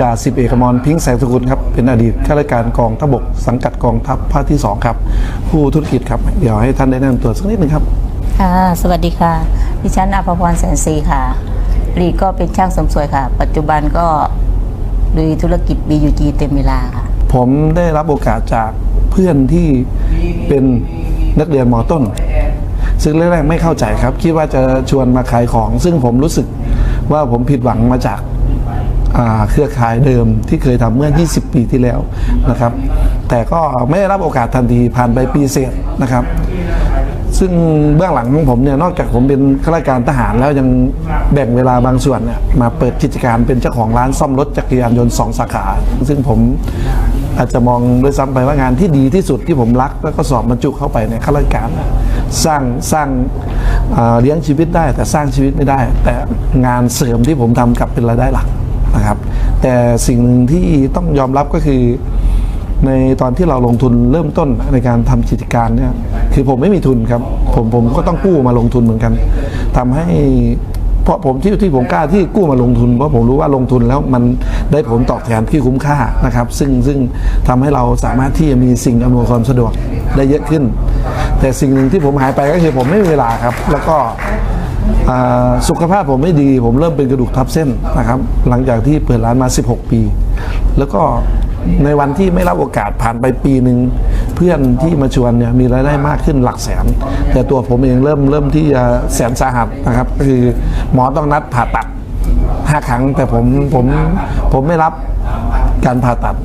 จ่าสิบเอกอมรพิงค์แสงสกุลครับเป็นอดีตข้าราชการกองทัพบกสังกัดกองทัพภาคที่2ครับ ผู้ธุรกิจครับ เดี๋ยวให้ท่านได้แนะนำตัวสักนิดหนึ่งครับ ค่ะ สวัสดีค่ะ ดิฉันอภพรแสนศรีค่ะรีก็เป็นช่างเสริมสวยค่ะ ปัจจุบันก็ลุยธุรกิจ BUG เต็มเวลาค่ะ ผมได้รับโอกาสจากเพื่อนที่เป็นนักเรียนมต้น ซึ่งแรกๆไม่เข้าใจครับ คิดว่าจะชวนมาขายของ ซึ่งผมรู้สึกว่าผมผิดหวังมาจากอ่า เครือข่ายเดิมที่เคยทำเมื่อ 20 ปีที่แล้วนะครับ แต่ก็ไม่ได้รับโอกาสทันทีผ่านไปปีเศษนะครับ ซึ่งเบื้องหลังของผมเนี่ยนอกจากผมเป็นข้าราชการทหารแล้วยังแบ่งเวลาบางส่วนเนี่ยมาเปิดกิจการเป็นเจ้าของร้านซ่อมรถจักรยานยนต์สองสาขา ซึ่งผมอาจจะมองด้วยซ้ำไปว่างานที่ดีที่สุดที่ผมรัก แล้วก็สอบบรรจุเข้าไปในข้าราชการ สร้างสร้างอ่าเลี้ยงชีวิตได้แต่สร้างชีวิตไม่ได้ แต่งานเสริมที่ผมทำกลับเป็นรายได้หลัก นะครับ แต่สิ่งหนึ่งที่ต้องยอมรับก็คือ ในตอนที่เราลงทุนเริ่มต้นในการทำกิจการเนี่ยคือผมไม่มีทุนครับ ผมผมก็ต้องกู้มาลงทุนเหมือนกันทำให้เพราะผมที่ที่ผมกล้าที่กู้มาลงทุนเพราะผมรู้ว่าลงทุนแล้วมันได้ผลตอบแทนที่คุ้มค่านะครับ ซึ่งซึ่งทำให้เราสามารถที่จะมีสิ่งอำนวยความสะดวกได้เยอะขึ้น แต่สิ่งหนึ่งที่ผมหายไปก็คือผมไม่มีเวลาครับ แล้วก็ สุขภาพผมไม่ดี ผมเริ่มเป็นกระดูกทับเส้นนะครับ หลังจากที่เปิดร้านมา 16 ปี แล้วก็ในวันที่ไม่รับโอกาสผ่านไปปีหนึ่งเพื่อนที่มาชวนเนี่ยมีรายได้มากขึ้นหลักแสน แต่ตัวผมเองเริ่มเริ่มที่จะแสนสาหัสนะครับก็คือหมอต้องนัดผ่าตัดห้าครั้ง แต่ผมผมผมไม่รับการผ่าตัด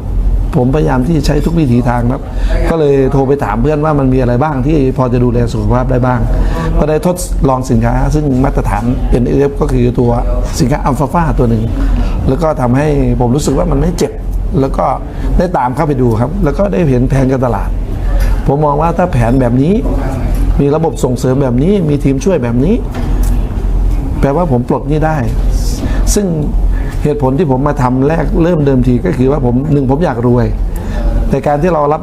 ผมพยายามที่ใช้ทุกวิถีทางครับ ก็เลยโทรไปถามเพื่อนว่ามันมีอะไรบ้างที่พอจะดูแลสุขภาพได้บ้าง ก็ได้ทดลองสินค้า ซึ่งมาตรฐาน NF ก็คือตัวสินค้าอัลฟาฟาตัวหนึ่ง แล้วก็ทำให้ผมรู้สึกว่ามันไม่เจ็บ แล้วก็ได้ตามเข้าไปดูครับ แล้วก็ได้เห็นแผนการตลาด ผมมองว่าถ้าแผนแบบนี้ มีระบบส่งเสริมแบบนี้ มีทีมช่วยแบบนี้ แปลว่าผมปลดนี้ได้ ซึ่ง เหตุผลที่ผมมาทำแรกเริ่มเดิมทีก็คือว่าผมหนึ่งผมอยากรวย แต่การที่เรารับ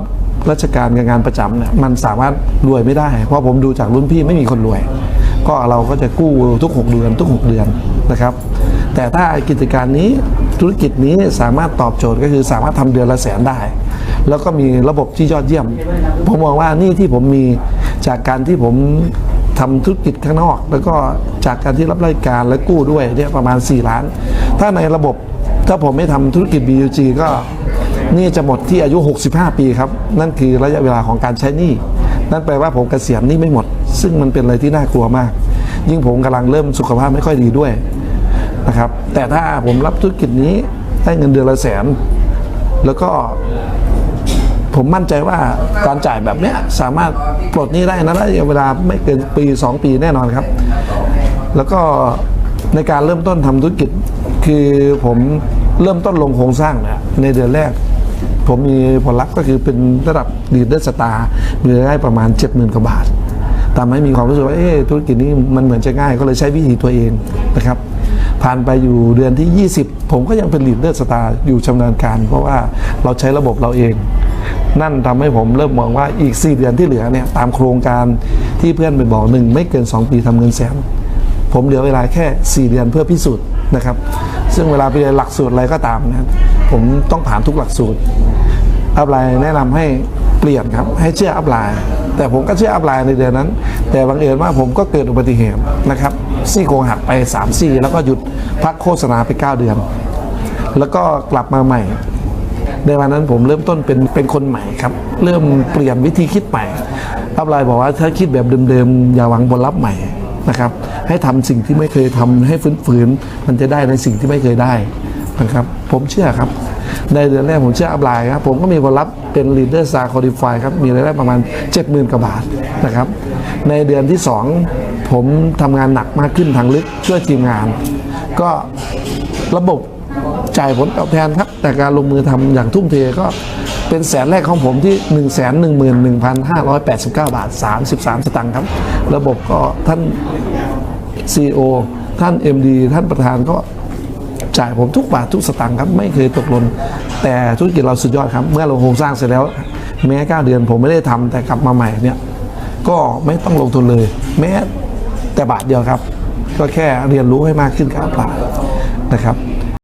ราชการกับงานประจำเนี่ยมันสามารถรวยไม่ได้ เพราะผมดูจากรุ่นพี่ไม่มีคนรวย ก็เราก็จะกู้ทุก 6 เดือนทุก 6 เดือนนะครับ แต่ถ้ากิจการนี้ธุรกิจนี้สามารถตอบโจทย์ก็คือสามารถทำเดือนละแสนได้ แล้วก็มีระบบที่ยอดเยี่ยม ผมมองว่านี่ที่ผมมีจากการที่ผมทำธุรกิจข้างนอก แล้วก็จากการที่รับรายการและกู้ด้วยเนี่ยประมาณ 4 ล้าน ถ้าในระบบถ้าผมไม่ทำธุรกิจ BUG ก็นี่จะหมดที่อายุ 65 ปีครับ นั่นคือระยะเวลาของการใช้หนี้ นั่นแปลว่าผมเกษียณนี้ไม่หมด ซึ่งมันเป็นอะไรที่น่ากลัวมาก ยิ่งผมกำลังเริ่มสุขภาพไม่ค่อยดีด้วยนะครับ แต่ถ้าผมรับธุรกิจนี้ได้เงินเดือนละแสน แล้วก็ผมมั่นใจว่าการจ่ายแบบนี้สามารถปลดหนี้ได้นะระยะเวลาไม่เกินปี 2 ปีแน่นอนครับ แล้วก็ ในการเริ่มต้นทำธุรกิจ คือผมเริ่มต้นลงโครงสร้างนี่ยในเดือนแรก ผมมีผลลัพธ์ก็คือเป็นระดับลีดเดอร์สตาร์มีรายได้ประมาณ 70,000กว่าบาททำให้มีความรู้สึกว่าเอ๊ธุรกิจนี้มันเหมือนจะง่าย ก็เลยใช้วิธีตัวเองนะครับ ผ่านไปอยู่เดือนที่ 20 ผมก็ยังเป็นลีดเดอร์สตาร์อยู่ชำนาญการ เพราะว่าเราใช้ระบบเราเอง นั่นทำให้ผมเริ่มมองว่าอีก 4 เดือนที่เหลือเนี่ยตามโครงการที่เพื่อนไปบอกหนึ่งไม่เกิน 2 ปีทำเงินแสน ผมเหลือเวลาแค่ 4 เดือนเพื่อพิสูจน์นะครับซึ่งเวลาไปเรียนหลักสูตรอะไรก็ตามนะผมต้องผ่านทุกหลักสูตรอัพไลน์แนะนำให้เปลี่ยนครับให้เชื่ออัพไลน์แต่ผมก็เชื่ออัพไลน์ในเดือนนั้น แต่บังเอิญว่าผมก็เกิดอุบัติเหตุนะครับซี่โครงหักไป3ซี่แล้วก็หยุดพักโฆษณาไป 9 เดือน แล้วก็กลับมาใหม่ในวันนั้นผมเริ่มต้นเป็นเป็นคนใหม่ครับ เริ่มเปลี่ยนวิธีคิดใหม่อัพไลน์บอกว่าถ้าคิดแบบเดิมๆอย่าหวังผลลัพธ์ใหม่ นะครับ ให้ทำสิ่งที่ไม่เคยทำให้ฝืนมันจะได้ในสิ่งที่ไม่เคยได้นะครับ ผมเชื่อครับ ในเดือนแรกผมเชื่ออัพไลน์ครับ ผมก็มีผลลัพธ์เป็น Leader Star Qualify ครับ มีรายได้ประมาณ 70,000กว่าบาทนะครับ ในเดือนที่ 2 ผมทำงานหนักมากขึ้นทางลึกช่วยทีมงาน ก็ระบบ จ่ายผลตอบแทนครับ แต่การลงมือทำอย่างทุ่มเทก็เป็นแสนแรกของผมที่ 1 1 1 1 5 8 9 บาท 33 สตางค์ครับ ระบบก็ท่าน CEO ท่าน MD ท่านประธานก็จ่ายผมทุกบาททุกสตางค์ครับ ไม่เคยตกหล่นแต่ธุรกิจเราสุดยอดครับ เมื่อเราโครงสร้างเสร็จแล้ว แม้ 9 เดือนผมไม่ได้ทำแต่กลับมาใหม่เนี่ยก็ไม่ต้องลงทุนเลย แม้แต่บาทเดียวครับ ก็แค่เรียนรู้ให้มากขึ้นกับอัพไลน์นะครับ